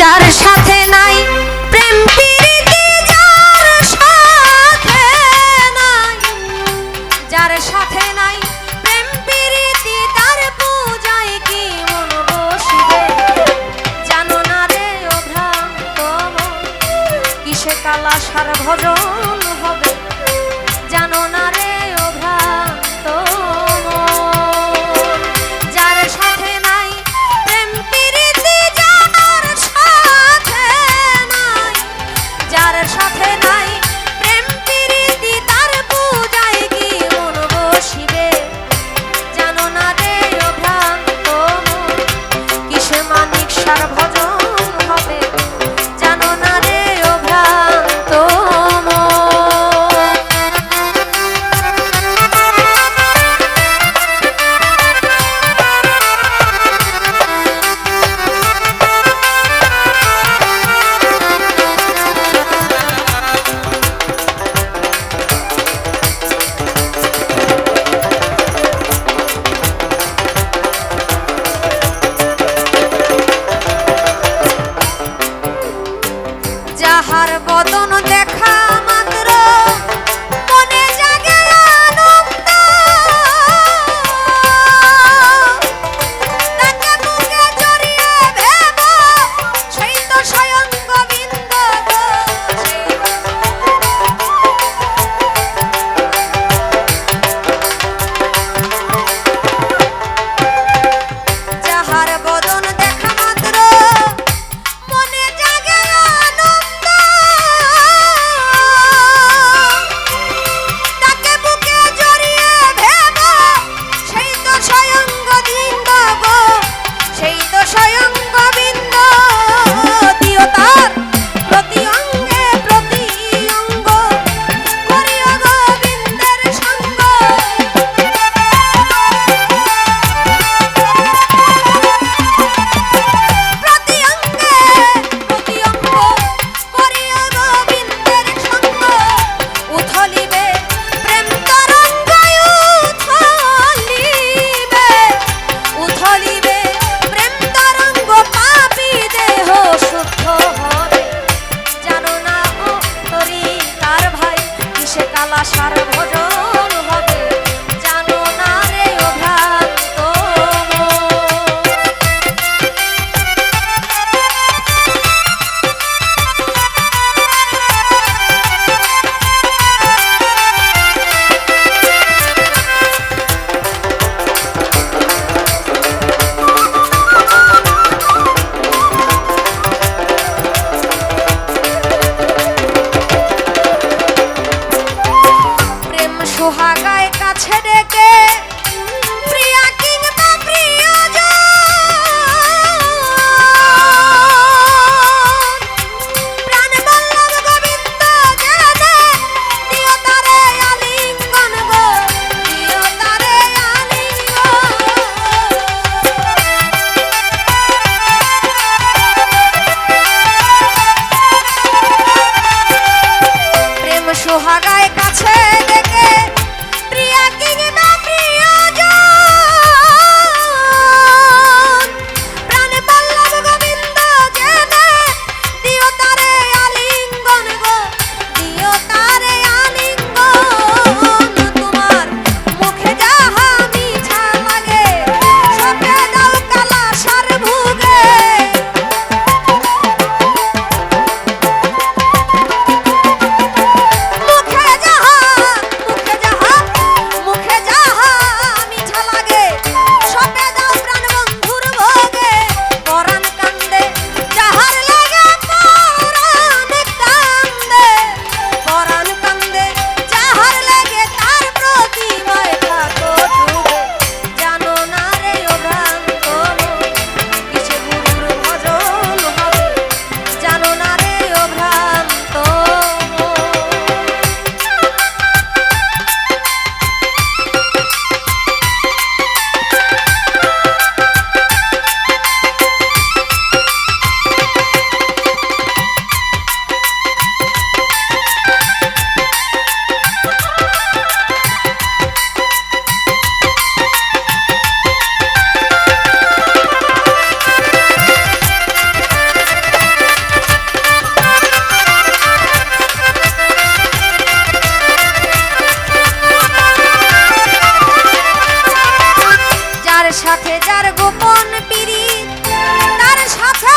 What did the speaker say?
যার সাথে নাই, প্রেম প্রীতি যার সাথে নাই? যার সাথে নাই, প্রেম প্রীতি তার পূজায় কি মন বসবে? জানো না রে অভ্রান্ত কিসে কালা সার ভজন? সাথে যার গোপন পিড়ি তার সাথে